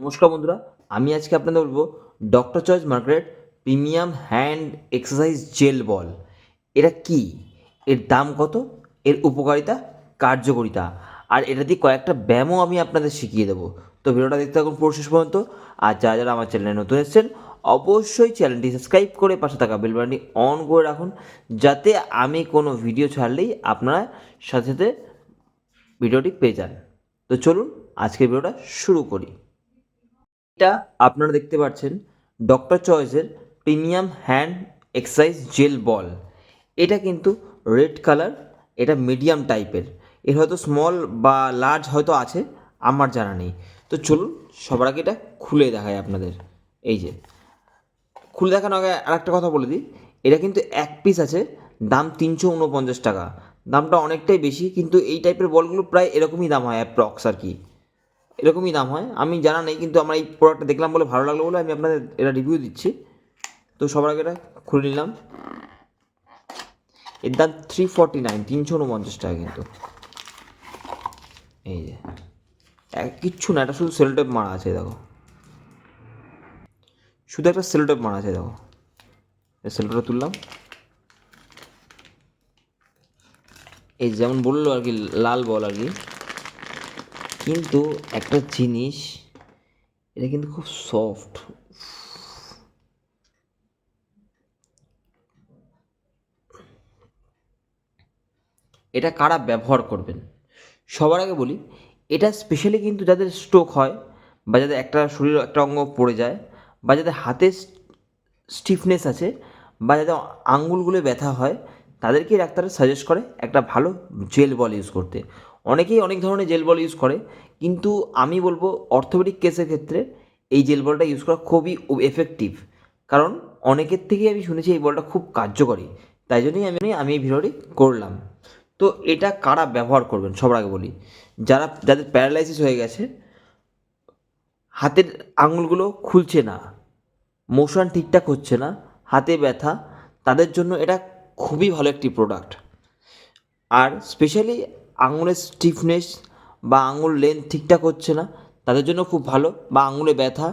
নমস্কার বন্ধুরা, আমি আজকে আপনাদের বলব doctor Choice Margaret premium hand exercise gel ball এটা কি? এর দাম কত? এর উপকারিতা? কার্যকারিতা? আর এটা দিয়ে কয়েকটা ব্যায়ামও আমি আপনাদের শিখিয়ে দেবো। তো ভিডিওটা দেখতে থাকুন পুরো শেষ পর্যন্ত। আর যারা যারা আমার চ্যানেলে নতুন এসেছেন, অবশ্যই চ্যানেলটি সাবস্ক্রাইব করে পাশে থাকা বেল অন করে রাখুন, যাতে আমি কোনো ভিডিও ছাড়লেই আপনারা সাথে সাথে ভিডিওটি পেয়ে যান। তো চলুন আজকের ভিডিওটা শুরু করি। এটা আপনারা দেখতে পাচ্ছেন। Doctor চয়েসের premium hand exercise gel ball এটা কিন্তু রেড কালার এটা মিডিয়াম টাইপের এর। হয়তো স্মল বা লার্জ হয়তো আছে, আমার জানা নেই। তো চলুন, সবার আগে এটা খুলে দেখায় আপনাদের। এই যে, খুলে দেখানো আগে আরেকটা কথা বলে দিই। এটা কিন্তু এক পিস আছে, দাম তিনশো উনপঞ্চাশ টাকা। দামটা অনেকটাই বেশি, কিন্তু এই টাইপের বলগুলো প্রায় এরকমই দাম হয় অ্যাপ্রক্স আর কি। এরকমই দাম হয়। আমি জানা নেই, কিন্তু আমার এই প্রোডাক্টটা দেখলাম বলে ভালো লাগল বলে আমি আপনাদের এটা রিভিউ দিচ্ছি। তো সবার আগে এটা খুলে নিলাম। এর দাম থ্রি ফর্টি নাইন তিনশো উনপঞ্চাশ টাকা কিন্তু। এই যে কিচ্ছু না, এটা শুধু সেলোটেপ মারা আছে, দেখো। শুধু একটা সেলোটেপ মারা আছে, দেখো। সেলোটেপটা তুললাম। এই যেমন বলল আর কি, লাল বল আর কি। কিন্তু একটা জিনিস, এটা কিন্তু খুব সফট এটা কারা ব্যবহার করবেন? সবার আগে বলি, এটা স্পেশালি কিন্তু যাদের স্ট্রোক হয়, বা যাদের একটা শরীর একটা অঙ্গ পড়ে যায়, বা যাদের হাতে স্টিফনেস আছে, বা যাদের আঙ্গুলগুলো ব্যথা হয় তাদেরকে ডাক্তার সাজেস্ট করে একটা ভালো জেল বল ইউজ করতে। অনেকেই অনেক ধরনের জেল বল ইউজ করে, কিন্তু আমি বলব অর্থোপেডিক কেসের ক্ষেত্রে এই জেল বলটা ইউজ করা খুবই এফেক্টিভ কারণ অনেকের থেকেই আমি শুনেছি এই বলটা খুব কার্যকরী। তাই জন্যই আমি আমি এই ভিডিওটি করলাম। তো এটা কারা ব্যবহার করবেন? সবার আগে বলি। যারা, যাদের প্যারালাইসিস হয়ে গেছে, হাতের আঙুলগুলো খুলছে না মোশন ঠিকঠাক হচ্ছে না, হাতে ব্যথা, তাদের জন্য এটা খুবই ভালো একটি প্রোডাক্ট আর স্পেশালি আঙুলের স্টিফনেস বা আঙুল লেন্থ ঠিকঠাক হচ্ছে না, তাদের জন্য খুব ভালো। বা আঙুলে ব্যথা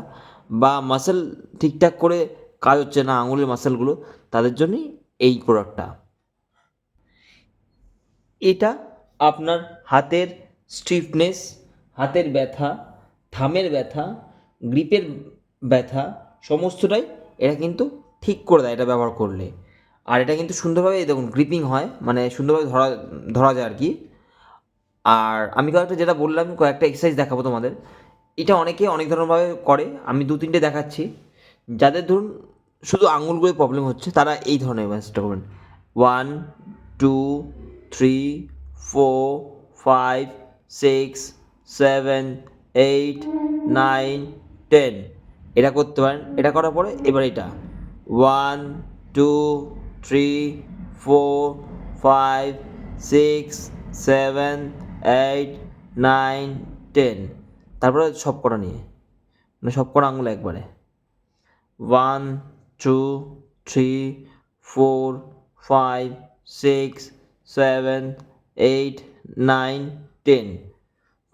বা মাসেল ঠিকঠাক করে কাজ হচ্ছে না আঙুলের মাসেলগুলো তাদের জন্যই এই প্রোডাক্টটা এটা আপনার হাতের স্টিফনেস হাতের ব্যথা থামের ব্যথা গ্রিপের ব্যথা, সমস্তটাই এটা কিন্তু ঠিক করে দেয় এটা ব্যবহার করলে। আর এটা কিন্তু সুন্দরভাবে দেখুন গ্রিপিং হয় মানে সুন্দরভাবে ধরা ধরা যায় আর কি। আর আমি কয়েকটা যেটা বললাম, কয়েকটা এক্সারসাইজ দেখাবো তোমাদের। এটা অনেকে অনেক ধরনেরভাবে করে, আমি দু তিনটে দেখাচ্ছি। যাদের ধরুন শুধু আঙুলগুলোয় প্রবলেম হচ্ছে, তারা এই ধরনের ম্যাসেজটা করবেন। One two three four five six seven eight nine ten এটা করতে পারেন। এটা করার পরে এবার এটা। One two three four five six seven eight nine ten তারপরে সব কটা নিয়ে। মানে সব কটা আঙুল একবারে। One two three four five six seven eight nine ten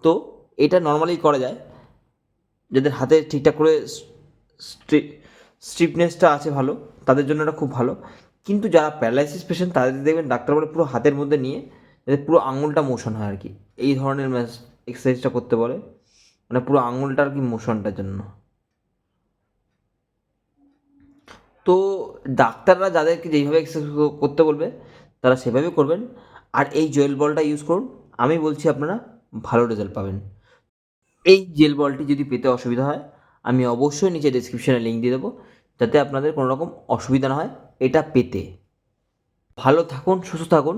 তো এটা নর্মালি করা যায়। যাদের হাতে ঠিকঠাক করে স্টিফনেসটা আছে ভালো, তাদের জন্য এটা খুব ভালো। কিন্তু যারা প্যারালাইসিস পেশেন্ট, তাদের দেখবেন ডাক্তার বলে পুরো হাতের মধ্যে নিয়ে যাতে পুরো আঙুলটা মোশন হয় আর কি এই ধরনের ম্যাচ এক্সারসাইজটা করতে বলে মানে পুরো আঙুলটা আর কি মোশনটার জন্য। তো ডাক্তাররা যাদেরকে যেইভাবে এক্সারসাইজ করতে বলবে, তারা সেভাবে করবেন। আর এই জেল বলটা ইউজ করুন। আমি বলছি আপনারা ভালো রেজাল্ট পাবেন। এই জেল বলটি যদি পেতে অসুবিধা হয়, আমি অবশ্যই নিচে ডিসক্রিপশানে লিঙ্ক দিয়ে দেবো, যাতে আপনাদের কোনো রকম অসুবিধা না হয়। এটা পেতে। ভালো থাকুন, সুস্থ থাকুন।